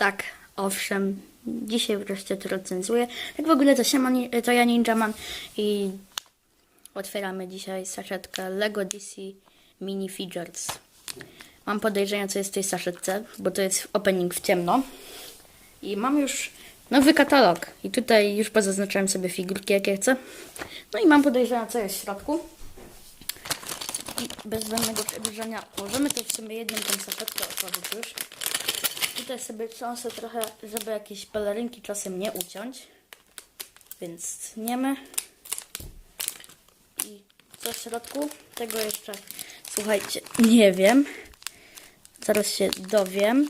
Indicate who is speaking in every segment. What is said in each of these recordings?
Speaker 1: Tak, owszem, dzisiaj wreszcie to recenzuję. Tak w ogóle to, siema, to ja Ninja Man i otwieramy dzisiaj saszetkę Lego DC Mini Figures. Mam podejrzenia, co jest w tej saszetce, bo to jest opening w ciemno. I mam już nowy katalog. I tutaj już pozaznaczyłem sobie figurki, jakie chcę. No i mam podejrzenia, co jest w środku. I bez zbędnego przedłużania możemy to w sumie jedną tą saszetkę otworzyć już. Tutaj sobie cząsę trochę, żeby jakieś pelerynki czasem nie uciąć. Więc tniemy. I co w środku? Tego jeszcze, słuchajcie, nie wiem. Zaraz się dowiem.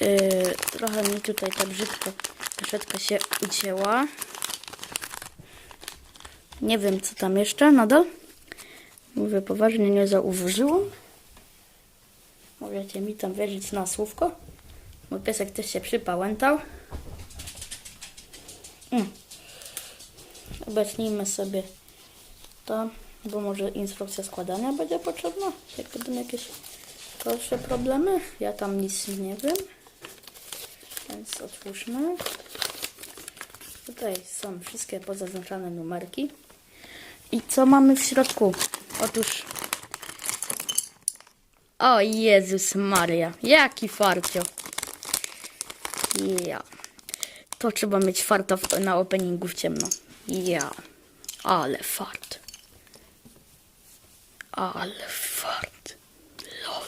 Speaker 1: Yy, trochę mi tutaj ta brzydka kaszetka się ucięła. Nie wiem, co tam jeszcze nadal. Mówię poważnie, nie zauważyłam. Możecie mi tam wierzyć na słówko. Mój piesek też się przypałętał. Mm. Obecnijmy sobie to, bo może instrukcja składania będzie potrzebna. Jak będą jakieś gorsze problemy. Ja tam nic nie wiem. Więc otwórzmy. Tutaj są wszystkie pozaznaczane numerki. I co mamy w środku? Otóż o Jezus Maria, jaki farcio. Ja. To trzeba mieć farta w, na openingu w ciemno. Ja. Ale fart. Ale fart. Lol.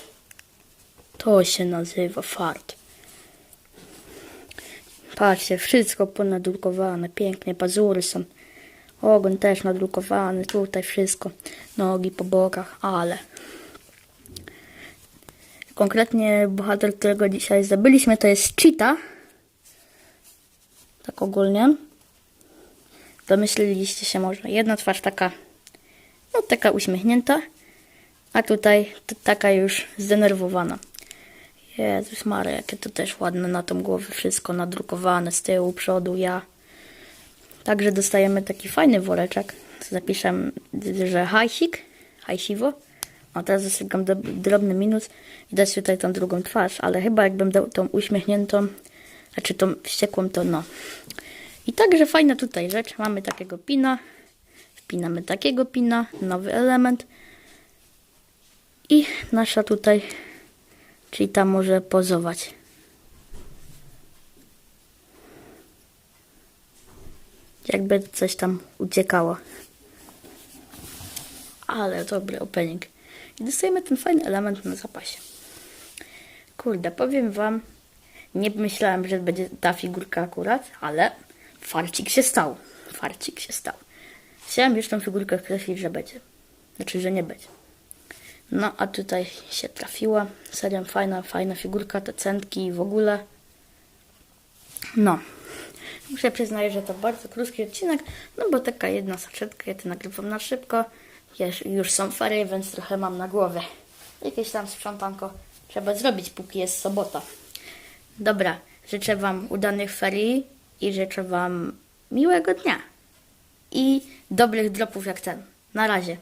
Speaker 1: To się nazywa fart. Patrzcie, wszystko ponadrukowane, pięknie, pazury są. Ogon też nadrukowany, tutaj wszystko. Nogi po bokach, ale Konkretnie bohater, którego dzisiaj zdobyliśmy, to jest Cheetah. Tak ogólnie. Domyśliliście się może. Jedna twarz taka, no taka uśmiechnięta, a tutaj taka już zdenerwowana. Jezus Maria, jakie to też ładne na tą głowę wszystko nadrukowane z tyłu, przodu, ja. Także dostajemy taki fajny woreczek. Zapiszę, że hajsik, hajsiwo. A teraz zasygam do- drobny minus i dać tutaj tą drugą twarz, ale chyba jakbym dał tą uśmiechniętą, znaczy tą wściekłą, to no. I także fajna tutaj rzecz. Mamy takiego pina, wpinamy takiego pina, nowy element i nasza tutaj, czyli ta może pozować. Jakby coś tam uciekało. Ale dobry opening. I dostajemy ten fajny element na zapasie. Kurde, powiem wam, nie myślałem, że będzie ta figurka akurat, ale farcik się stał. Farcik się stał. Chciałem już tą figurkę kreślić, że będzie. Znaczy, że nie będzie. No, a tutaj się trafiła. Serio fajna, fajna figurka, te centki i w ogóle. No. Muszę przyznać, że to bardzo krótki odcinek, no bo taka jedna saszetka, ja to nagrywam na szybko. Już, już są ferie, więc trochę mam na głowie. Jakieś tam sprzątanko trzeba zrobić, póki jest sobota. Dobra, życzę Wam udanych ferii i życzę Wam miłego dnia. I dobrych dropów jak ten. Na razie.